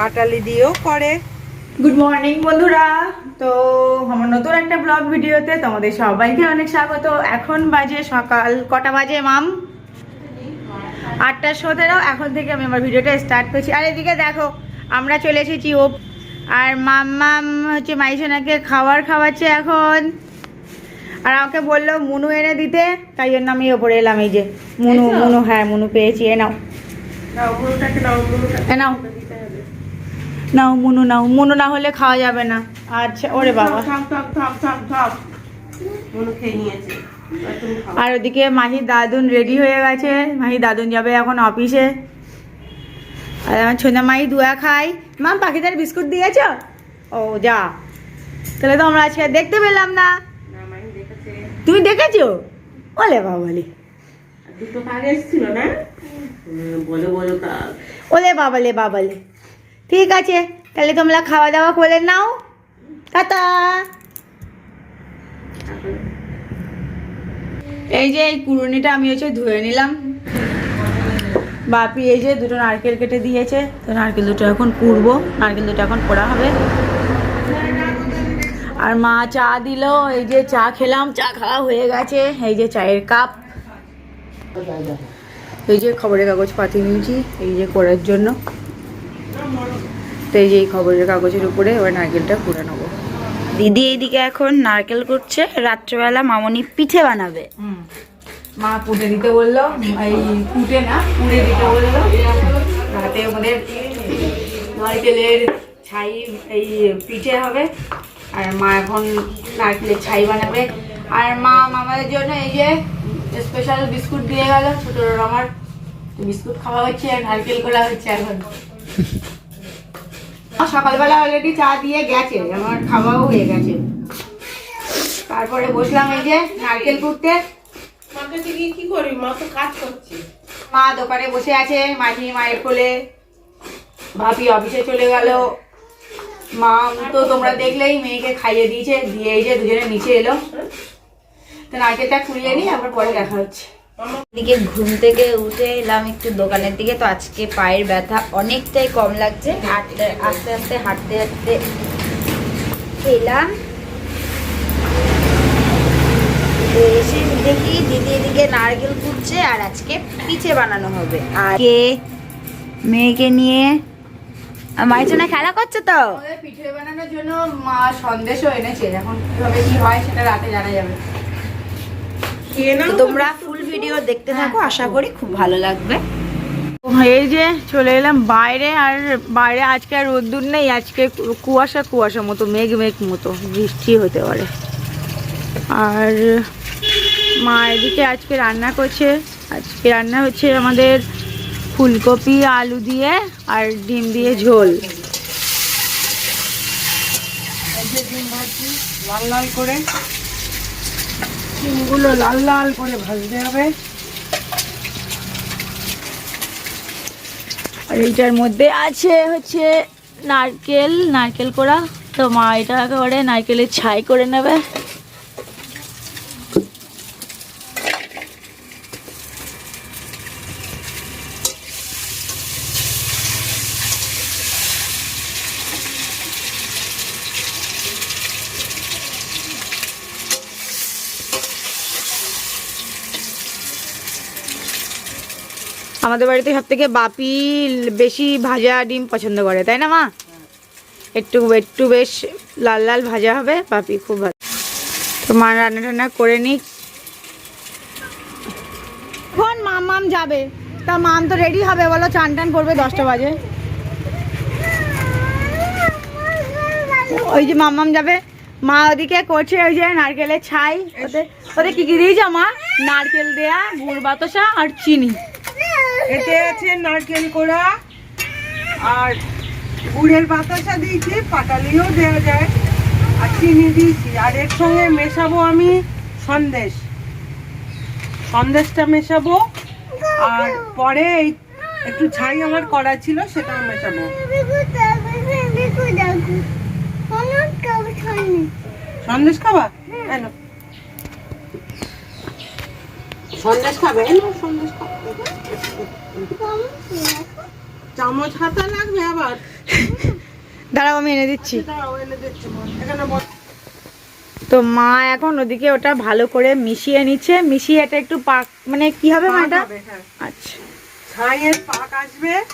পাটালি দিয়েও করে। গুড মর্নিং বন্ধুরা। তো আমার নতুন একটা ব্লগ ভিডিওতে তোমাদের সবাইকে অনেক স্বাগত। এখন বাজে সকাল কটা বাজে মাম? আটটা সতেরো এখন থেকে আমি আমার ভিডিওটা স্টার্ট করছি। আর এদিকে দেখো আমরা চলে এসেছি ও আর মাম্মাম হচ্ছে মাইসোনাকে খাবার খাওয়াচ্ছে এখন। আর আমাকে বলল মুনু এনে দিতে। তাই জন্য আমি ওপরে এলাম এই যে। মুনু মুনু হ্যাঁ মুনু পেয়েছি। এ নাও। নাও নাও মুনু নাও। মুনু না হলে খাওয়া যাবে না। আচ্ছা ওরে বাবা। আর ওদিকে মাহি দাদুন রেডি হয়ে গেছে। মাহি দাদুন যাবে এখন অফিসে আর আমার ছোনা মাহি দুয়া খাই মাম পাখিদের বিস্কুট দিয়েছ? ও যা। তাহলে তো আমরা আজকে দেখতে পেলাম না। তুমি দেখেছ? ওলে বাবালি। দুটো কাজ এসেছিল না? বলো বলো কাজ ওলে বাবালে বাবালে। ঠিক আছে তাহলে তোমরা খাওয়া দাওয়া করে নাও। টাটা। এই যে এই কুড়ুনিটা আমি হচ্ছে ধুয়ে নিলাম। বাপি এই যে দুটো নারকেল কেটে দিয়েছে। তো নারকেল দুটো এখন কুড়বো। নারকেল দুটো এখন পোড়া হবে। আর মা চা দিল, এই যে চা খেলাম, চা খাওয়া হয়ে গেছে, এই যে চায়ের কাপ। এই যে খবরের কাগজ পাতি নিয়েছি, এই যে করার জন্য। তো এই যে এই খবরের কাগজের উপরে এবার নারকেলটা কুড়ে নেব। দিদি এইদিকে এখন নারকেল করছে, রাত্রেবেলা মামনি পিঠে বানাবে। মা কুটে দিতে বলল, এই কুটে না কুড়ে দিতে বলল। রাতে আমাদের নারকেলের ছাই, এই পিঠে হবে। আর মা এখন নারকেলের ছাই বানাবে। আর মা মামাদের জন্য এই যে স্পেশাল বিস্কুট দিয়ে গেল ছোট আমার বিস্কুট খাওয়া হচ্ছে আর নারকেল করা হচ্ছে এখন। সকালবেলা অলরেডি চা দিয়ে গেছে আমার খাওয়াও হয়ে গেছে। তারপরে বসলাম এই যে নারকেল কুটতে। কি করবি মা তো কাজ করছে। মা দোকানে বসে আছে মাঝি মায়ের কোলে। ভাবি অফিসে চলে গেল। মা, তো তোমরা দেখলেই মেয়েকে খাইয়ে দিয়েছে, দিয়ে এই যে দুজনে নিচে এলো। তো নারকেলটা কুড়িয়ে নিই আবার পরে দেখা হচ্ছে। এদিকে ঘুম থেকে উঠে এলাম একটু দোকানের দিকে, তো আজকে পায়ের ব্যথা অনেকটাই কম লাগছে। হাঁটতে, আস্তে আস্তে হাঁটতে হাঁটতে এলাম। এসে দেখি দিদি এদিকে নারকেল কুটছে আর আজকে পিঠে বানানো হবে। আর মেয়েকে নিয়ে মাইচনা খেলা করছে তো? পিঠে বানানোর জন্য মা সন্দেশও এনেছে। এখন কীভাবে কি হয় সেটা রাতে জানা যাবে। তোমরা ফুল ভিডিও দেখতে থাকো আশা করি খুব ভালো লাগবে। এই যে চলে এলাম বাইরে আর বাইরে আজকে আর রোদ্দুর নেই আজকে কুয়াশা কুয়াশা মতো মেঘ মেঘ মতো বৃষ্টি হতে পারে। আর মা এদিকে আজকে রান্না করছে। আজকে রান্না হচ্ছে আমাদের ফুলকপি আলু দিয়ে আর ডিম দিয়ে ঝোল। লাল লাল করে ডিমগুলো লাল লাল করে ভাজতে হবে। আর এইটার মধ্যে আছে হচ্ছে নারকেল। নারকেল করা তো মা এটা একেবারে নারকেলের ছাই করে নেবে। আমাদের বাড়িতে সব থেকে বাপি বেশি ভাজা ডিম পছন্দ করে, তাই না মা? একটু একটু বেশ লাল লাল ভাজা হবে, বাপি খুব ভালো। তো মা রান্না টান্না করে নিক। এখন মাম মাম যাবে। তা মাম তো রেডি হবে, বলো চান টান করবে দশটা বাজে। ওই যে মাম্মাম যাবে। মা ওদিকে করছে ওই যে নারকেলের ছাই। ওতে ওতে কি কি দিয়েছ মা? নারকেল দেয়া, গুড় বাতাসা আর চিনি। এতে আছে নারকেল কোড়া। আর গুড়ের বাতাসা দিয়েছি পাটালিও দেওয়া যায়। আর চিনি দিয়েছি। আর এর সঙ্গে মেশাবো আমি সন্দেশ। সন্দেশটা মেশাবো। আর পরে এই একটু ছাই আমার করা ছিল সেটাও মেশাবো। সন্দেশ খাবা? কেন সন্দেশ খাবে? সন্দেশ চামচ হাতা লাগবে আবার। দাঁড়াও আমি এনে দিচ্ছি। বস- তো মা এখন ওদিকে ওটা ভালো করে মিশিয়ে নিচ্ছে। মিশিয়ে এটা একটু পাক মানে কি হবে মা পাক এটা হবে, হ্যাঁ। আচ্ছা। ছাইয়ের পাক আসবে।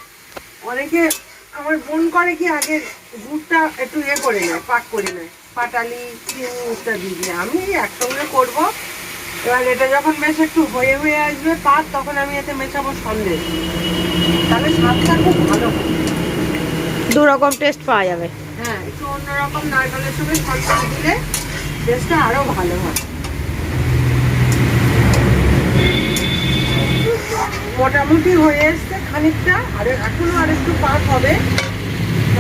অনেকে আমার বোন করে কি আগে দুধটা একটু ইয়ে করে নেয় পাক করে নেয়। পাটালি দিয়ে দিয়ে। আমি একসঙ্গে করব। এবার এটা যখন বেশ একটু হয়ে হয়ে আসবে পাক তখন আমি এতে মেশাবো সন্দেশ। তাহলে স্বাদটা খুব ভালো দু রকম টেস্ট পাওয়া যাবে। হ্যাঁ একটু অন্যরকম নারকেলের সঙ্গে সন্দেশ দিলে টেস্টটা আরও ভালো হয়। মোটামুটি হয়ে এসছে খানিকটা আর এখনও আর একটু পাক হবে।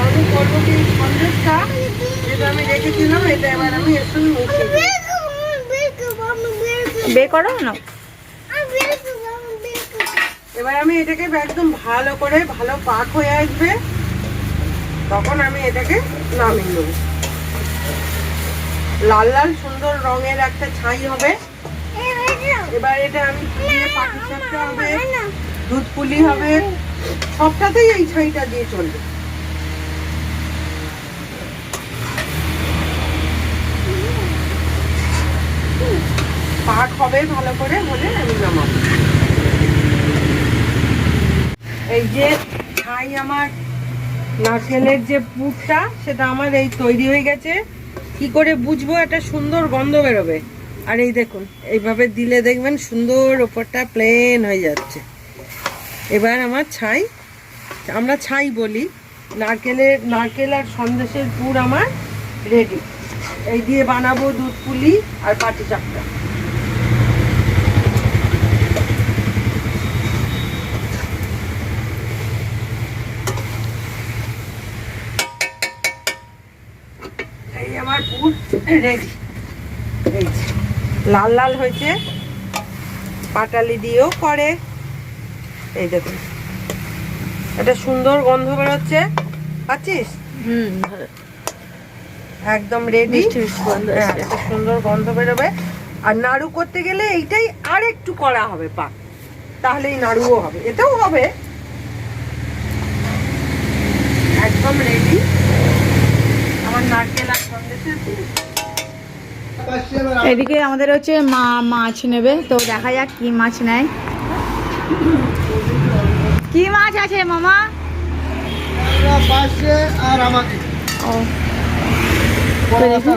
আমি করব কি সন্দেশটা? যেটা আমি রেখেছিলাম এটা এবার আমি এর সঙ্গে মিশিয়ে দেবো। বে করো না? এবার আমি এটাকে একদম ভালো করে ভালো পাক হয়ে আসবে। তখন আমি এটাকে নামিয়ে নেব। লাল লাল সুন্দর রঙের একটা ছাই হবে। এবার এটা আমি হবে, দুধ পুলি হবে, সবটাতেই এই ছাইটা দিয়ে চলবে। পাক হবে ভালো করে হলে আমি নামাবো এই যে ছাই আমার নারকেলের যে পুরটা, সেটা আমার এই তৈরি হয়ে গেছে। কি করে বুঝব? একটা সুন্দর গন্ধ বেরোবে। আর এই দেখুন, এইভাবে দিলে দেখবেন সুন্দর ওপরটা প্লেন হয়ে যাচ্ছে। এবার আমার ছাই, আমরা ছাই বলি। নারকেলের নারকেল আর সন্দেশের পুর আমার রেডি এই দিয়ে বানাবো দুধ পুলি আর পাটি চাপটা। আমার পুর রেডি এই লাল লাল হয়েছে। পাটালি দিয়েও করে। এই দেখুন এটা সুন্দর গন্ধ বেরোচ্ছে। পাচ্ছিস? হুম একদম রেডি আসছে। এটা সুন্দর গন্ধ বেরোবে। আর নাড়ু করতে গেলে এইটাই আর একটু করা হবে পাক। এই নাড়ুও হবে। এতেও হবে একদম রেডি আমার নারকেল আর সন্দেশের পুর। এদিকে আমাদের হচ্ছে মা মাছ নেবে তো দেখা যাক কি মাছ নেয়। কি মাছ আছে মামা? আর আমাকে। ও।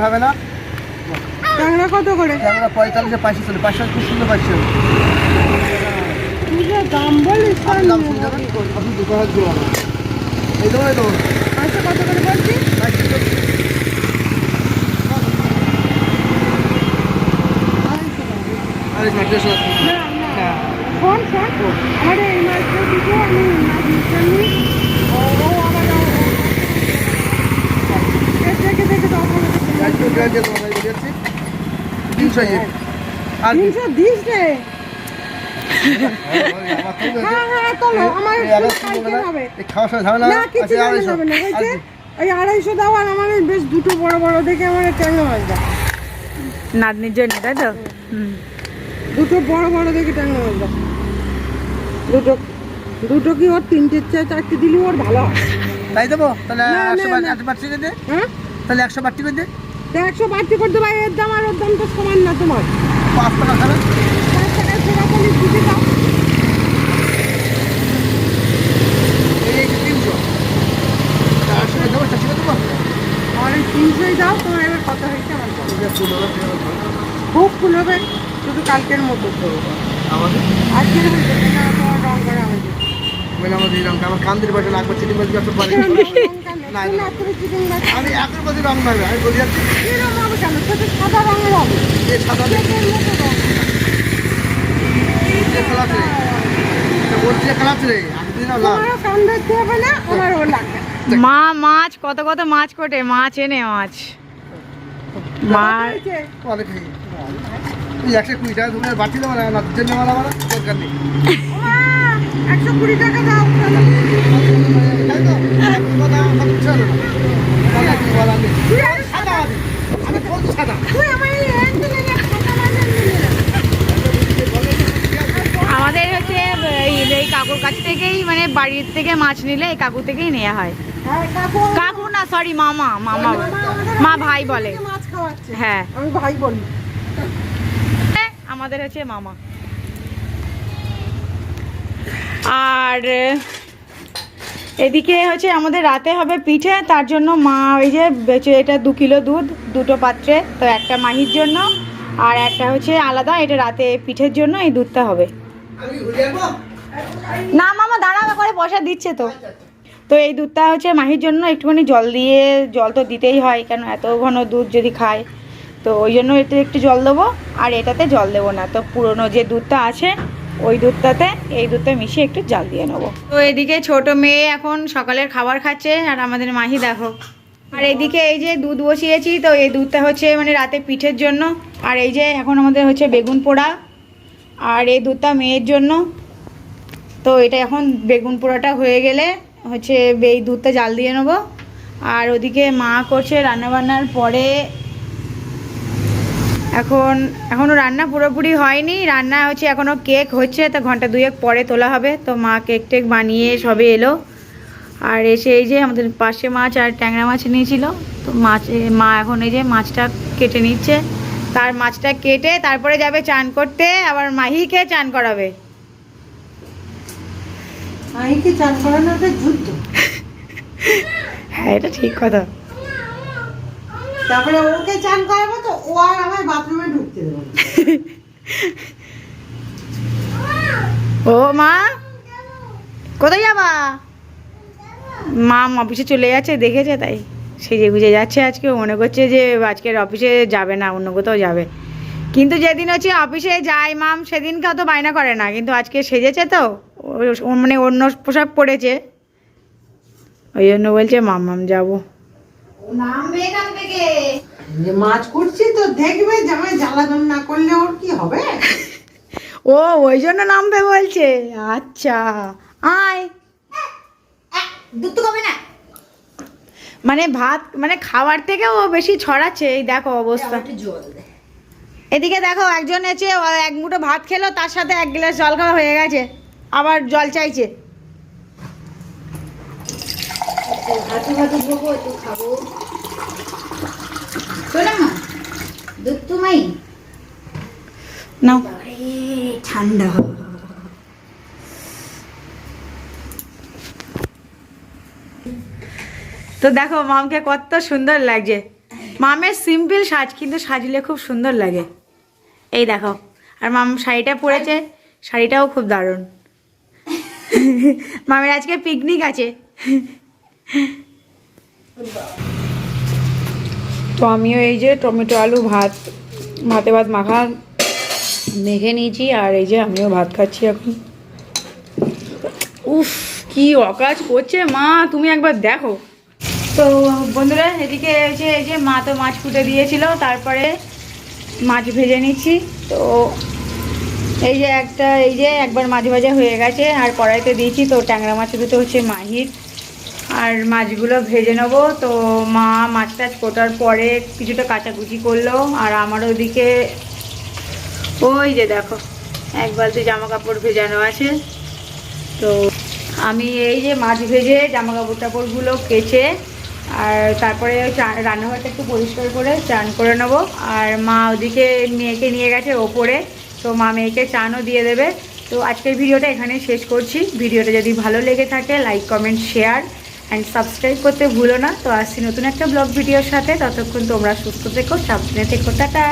হবে না? ট্যাংরা কত করে? পঁয়তাল্লিশে চলে পাশে খুব সুন্দর পাশে দাম বলিস তার দাম শুনতে হবে। দেবো এই দেবো এই দেবো পাঁচশো কত করে আরে দেড়শো না না ফোন ফোন আমার এই দিকে আমি মাছ নিচ্ছি ও আবার দেখে তিনশো ইয়ে আর তিনশো দিস রে। হ্যাঁ হ্যাঁ আচ্ছা, আড়াইশো। দাও আর আমার বেশ দুটো বড় বড় দেখে আমার নাতনির জন্য তাই তো হুম দুটো বড় বড় দেখে ট্যাংরা মাছ দুটো দুটো কি ওর তিনটে চার চারটে দিলে ওর ভালো হয়? তাই দেবো? তাহলে একশো বাড়তি করে দে। হ্যাঁ? তাহলে একশো বাড়তি করে দে। একশো বাড়তি করতে পারি এর দাম আর ওর দাম তো সমান না তোমার। পাঁচ টাকা খাবে পাঁচ টাকায় দিতে দাও। করে দেবো করে তিনশোই দাও তোমার এবার হয়েছে আমার। করে। খুব ফুল হবে। কালকের মতো করব। আমাদের? আজকের হয়েছে না তোমার রং করা মানে আমাদের আমার কান্দের লাগবে পরে না, না। আমি এখন বলছি রং মারবে আমি বলে যাচ্ছি সাদা রঙের হবে সাদা মতো রং। আমি। মা মাছ কত কত মাছ কোটে মাছ এনে মাছ। মা হয়েছে? অনেক নেই তুই একশো কুড়ি টাকা তুমি বাড়তি দেবো না দরকার নেই একশো কুড়ি টাকা দাও চলো। তাই তো? একশো টাকা আমার কথা বুঝতে হবে না। বলা কি বলা নেই। তুই আর সাদা হবে। আমি বলছি সাদা তুই আমার এই কাকুর আছে, থেকেই মানে বাড়ির থেকে মাছ নিলে এই কাকু থেকেই নেওয়া হয় হ্যাঁ কাকু না সরি মামা মামা মা ভাই বলে হ্যাঁ আমি ভাই বলি আমাদের হচ্ছে মামা। আর এদিকে হচ্ছে আমাদের রাতে হবে পিঠে, তার জন্য মা ওই যে বেচে এটা দু কিলো দুধ, দুটো পাত্রে, তো একটা মাহির জন্য, আর একটা হচ্ছে আলাদা, এটা রাতে পিঠের জন্য এই দুধটা হবে। না মামা দাঁড়াবে করে পয়সা দিচ্ছে তো। তো এই দুধটা হচ্ছে মাহির জন্য, একটুখানি জল দিয়ে, জল তো দিতেই হয়, কেন এত ঘন দুধ যদি খায়। তো ওই জন্য এতে একটু জল দেবো, আর এটাতে জল দেবো না। তো পুরনো যে দুধটা আছে, ওই দুধটাতে, এই দুধটা মিশিয়ে একটু জল দিয়ে নেব। তো এদিকে ছোট মেয়ে এখন সকালের খাবার খাচ্ছে, আর আমাদের মাহি দেখো। আর এদিকে এই যে দুধ বসিয়েছি, তো এই দুধটা হচ্ছে মানে রাতে পিঠের জন্য। আর এই যে এখন আমাদের হচ্ছে বেগুন পোড়া, আর এই দুধটা মেয়ের জন্য। তো এটা এখন বেগুন পোড়াটা হয়ে গেলে হচ্ছে এই দুধটা জাল দিয়ে নেব। আর ওদিকে মা করছে রান্নাবান্নার পরে এখন এখনও রান্না পুরোপুরি হয়নি। রান্না হচ্ছে এখনও কেক হচ্ছে তো ঘণ্টা দুয়েক পরে তোলা হবে। তো মা কেক টেক বানিয়ে সবে এলো। আর এসে এই যে আমাদের পাশে মাছ আর ট্যাংরা মাছ নিয়েছিল তো মাছ মা এখন এই যে মাছটা কেটে নিচ্ছে। তার মাছটা কেটে তারপরে যাবে চান করতে আবার মাহিকে চান করাবে। মাইকে চান যুদ্ধ। হ্যাঁ এটা ঠিক কথা। তারপরে ওকে চান করাবো তো, ও আর আমার বাথরুমে ঢুকতে দেবো ও মা, কোথায় যাবা? মা অফিসে চলে যাচ্ছে, দেখেছে তাই। সেজে গুজে যাচ্ছে আজকে মনে করছে যে আজকের অফিসে যাবে না, অন্য কোথাও যাবে। কিন্তু যেদিন হচ্ছে অফিসে যায় মাম সেদিনকে অত বায়না করে না। কিন্তু আজকে সেজেছে তো মানে অন্য পোশাক পরেছে। ওই জন্য বলছে মাম মাম যাব। নামবে এখান থেকে মাছ করছি তো দেখবে জামাই জ্বালাতন না করলে ওর কি হবে? ও ওই জন্য নামবে বলছে। আচ্ছা আয়। দুধ তো কবে না? মানে ভাত মানে খাবার থেকে ও বেশি ছড়াচ্ছে এই দেখো অবস্থা। এদিকে দেখো একজন এসে এক মুঠো ভাত খেলো তার সাথে এক গ্লাস জল খাওয়া হয়ে গেছে। আবার জল চাইছে। ভাতু ভাতু একটু খাব। দুধ তোমাই নাও ঠান্ডা তো দেখো মামকে কত সুন্দর লাগছে। মামের সিম্পল সাজ কিন্তু সাজলে খুব সুন্দর লাগে। এই দেখো আর মাম শাড়িটা পরেছে শাড়িটাও খুব দারুণ। মামের আজকে পিকনিক আছে। তো আমিও এই যে টমেটো, আলু, ভাত, ভাতে ভাত মাখা মেখে নিয়েছি আর এই যে আমিও ভাত খাচ্ছি এখন। উফ, কি অকাজ করছে মা, তুমি একবার দেখো। তো বন্ধুরা, এদিকে যে, এই যে মা তো মাছ ফুটে দিয়েছিল, তারপরে মাছ ভেজে নিচ্ছি। তো এই যে একটা, এই যে একবার মাছ ভাজা হয়ে গেছে, আর কড়াইতে দিয়েছি, তো ট্যাংরা মাছ দুটো হচ্ছে মাহির। আর মাছগুলো ভেজে নেব। তো মা মাছ টাছ কোটার পরে কিছুটা কাচাকুচি করল, আর আমার ওদিকে ওই যে দেখো, এক বালতি জামা কাপড় ভেজানো আছে। তো আমি এই যে মাছ ভেজে জামা কাপড় টাপড়গুলো কেচে, আর তারপরে রান্নাঘরটা একটু পরিষ্কার করে চান করে নেব। আর মা ওদিকে মেয়েকে নিয়ে গেছে ওপরে, তো মা মেয়েকে চানও দিয়ে দেবে। তো আজকের ভিডিওটা এখানে শেষ করছি। ভিডিওটা যদি ভালো লেগে থাকে like comment share and subscribe করতে ভুলো না। তো আসছি নতুন একটা ব্লগ ভিডিওর সাথে। ততক্ষণ তোমরা সুস্থ থেকো, সাবধানে থেকো। টাটা!